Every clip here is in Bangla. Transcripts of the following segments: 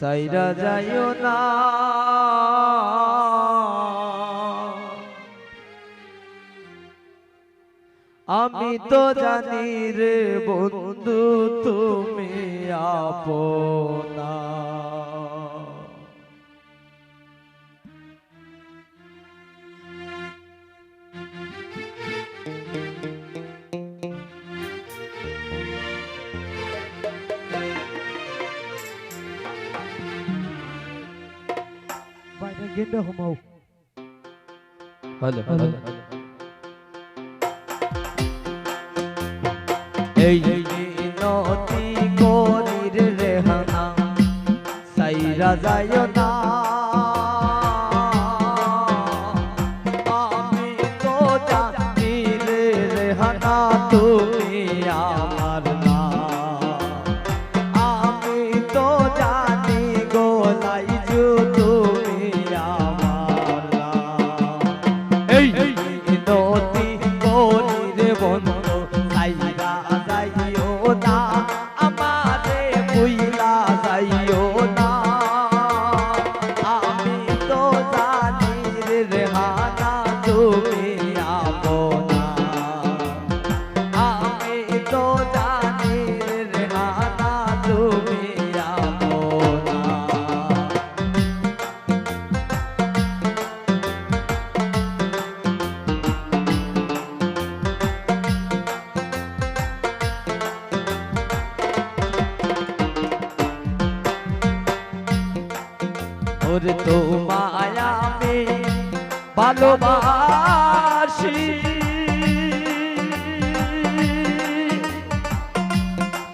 সাইরা যাইও না। আমি তো জানি রে বন্ধু তুমি আপনা। গেন্দা হমাও হ্যালো হ্যালো এই নদী করির রেহানা সাইরা যায় যাইও ওরে তো মায়ামি ভালোবাসি।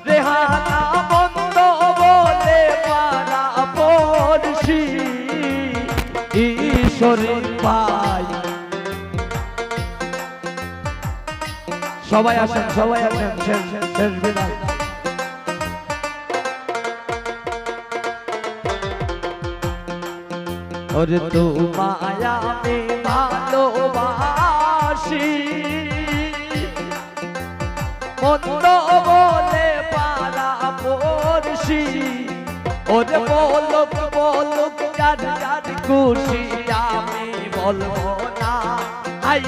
রেহানা বন্ধ বলে পারা পড়ছি। ঈশ্বরের পাই। সবাই আসেন সবাই আসেন, শেষ, শেষ- শেষ ওরে তো মায়া আমি ভালোবাসি মন্দ বলে পারা পড়ছি ওরে বলক বলক যার যার খুশি আমি বলব না আই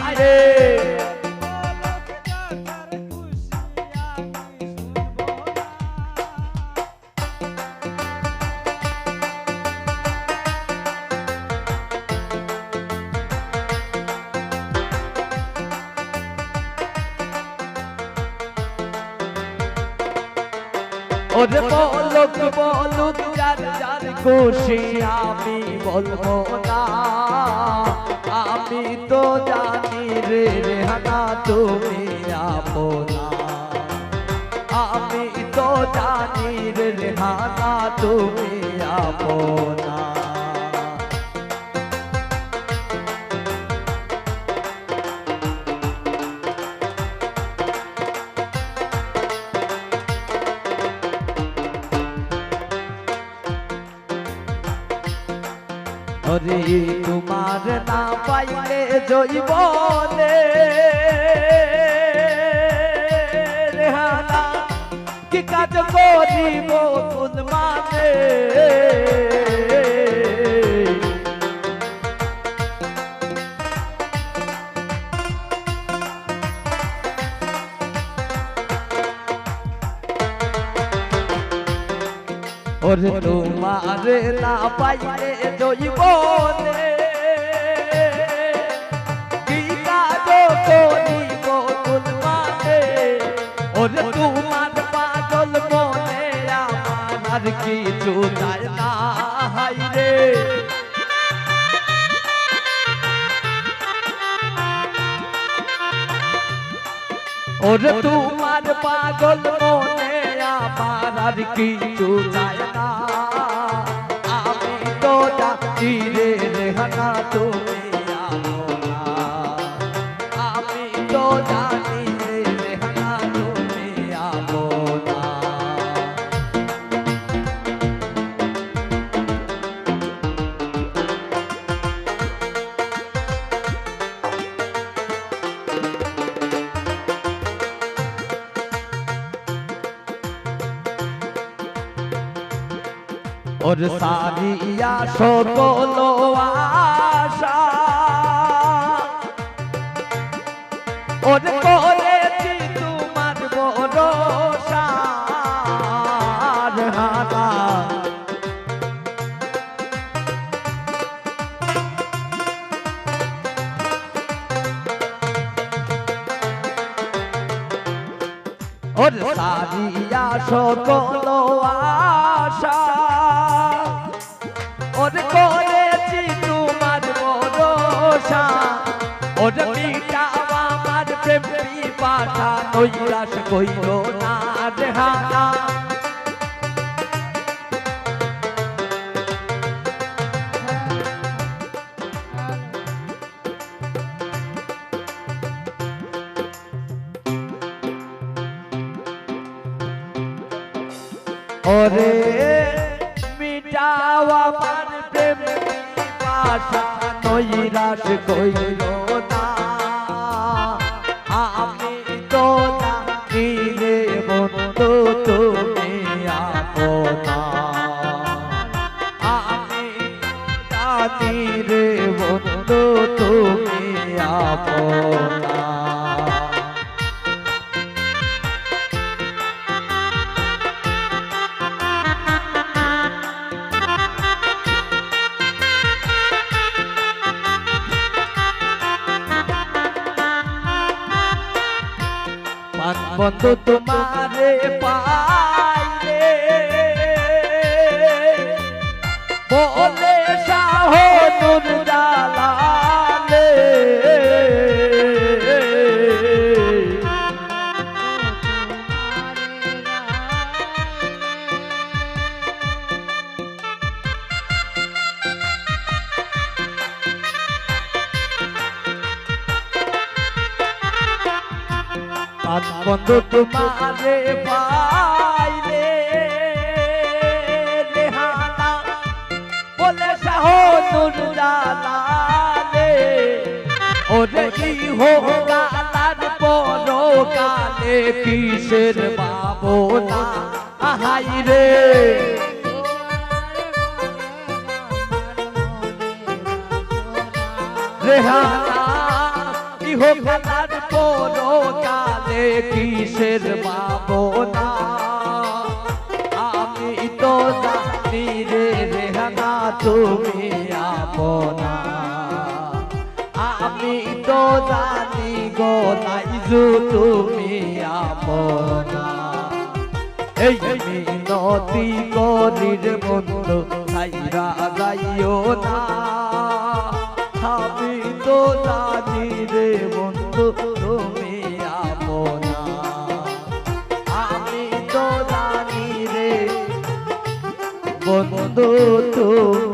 ওরে বলুক বলুক, যার যার খুশি আমি বলব না। আমি তো জানি রে রেহানা, তুমি আপনা। আমি তো জানি রে রেহানা, তুমি আপনা। ওরে তোমার না পাইলে জৈবনে ওরে তোমার না পাইলে কি কাজ করিব মানে ওরে তোমার পাগল মনে আমার কিছু যায় না হাই রে ওরে তোমার পাগল মনে আর কিছু যায় না। আমি তো যাচ্ছি রে রেহানা তুমি ওর সারিয়া সকল আশা ওর করেছি তোমার ভরসা হানা ওর সারিয়া সকল আশা নৈরাস কইল না রেহানা ওরে মিটাও আমার প্রেম পাশা নৈরাস কইল না। জানি রে বন্ধু তুমি আপনা বন্ধু তোমারে পাইলে নুর বন্ধু তোমারে পাইলে জালালে ওরে কি হো গালার পর কিসের বাবনা আহাই রে রেহানা ইহ গালার পর কালে কিসের বাবনা আমি তো রে রেহানা তুমি আপনা আমি তো জানি গো নাইজু, তুমি আপনা। এই মিনতি করির বন্ধু সাইরা যাইও না। আমি তো জানি রে বন্ধু, তুমি আপনা। আমি তো জানি রে বন্ধু, তুমি